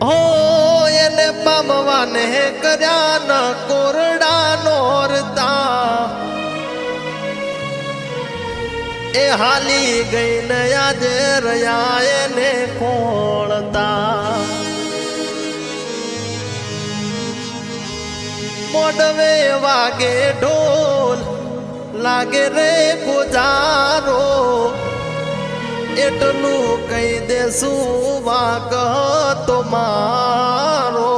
હો, એને પામવાને કર્યા ન કોરડા નોરતા એ હાલી ગઈ ને આજે રહ્યા એને ખોળતા. મોડવે વાગે ઢોલ, લાગે રે પુજારો. એટલું કહી દેશું તો મારો.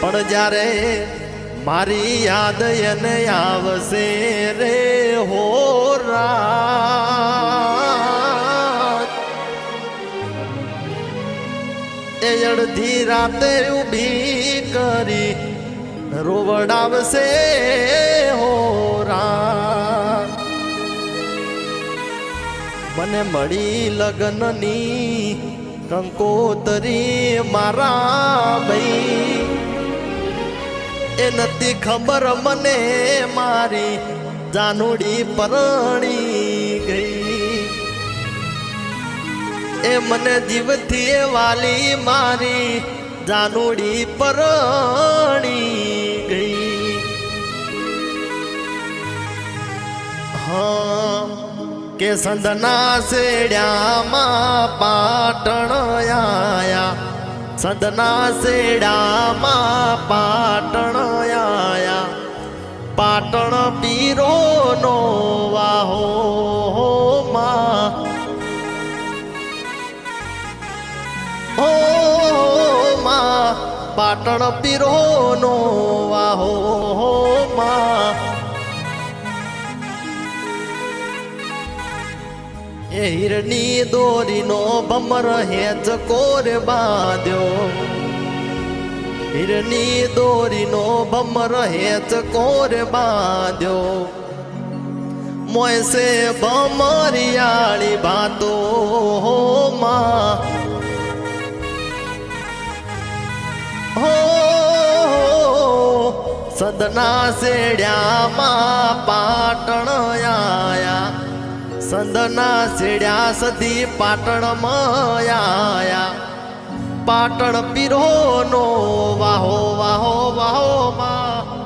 પણ જ્યારે મારી યાદ એને આવશે રે હો એ અડધી રાતે ઊભી કરી રોવડાવશે હો રાત. મને મળી લગ્નની કંકોતરી મારા ભાઈ. એ નથી ખબર મને મારી જાનુડી પરણી ગઈ. એ મને જીવથી વાલી મારી જાનુડી પરણી ગઈ. હા. કે સંદના સેડ્યામાં પાટણ આયા. સંદના શેડામાં પાટણ આયા. પાટણ પીરો નો વાહો પાટણ પીરો નો વાહો માં. એ હિરની દોરીનો ભમર હેચ કોર બાંધ્યો. હિરની દોરીનો ભમર હેચ કોર બાંધ્યો. મોયસે ભમરિયાળી ભાતો હો માં. હો, સદના શેડ્યામાં પાટણ આયા. સંદના શેડ્યા સધી પાટણ માયા પાટણ પીરો નો વાહો વાહો વાહો માં.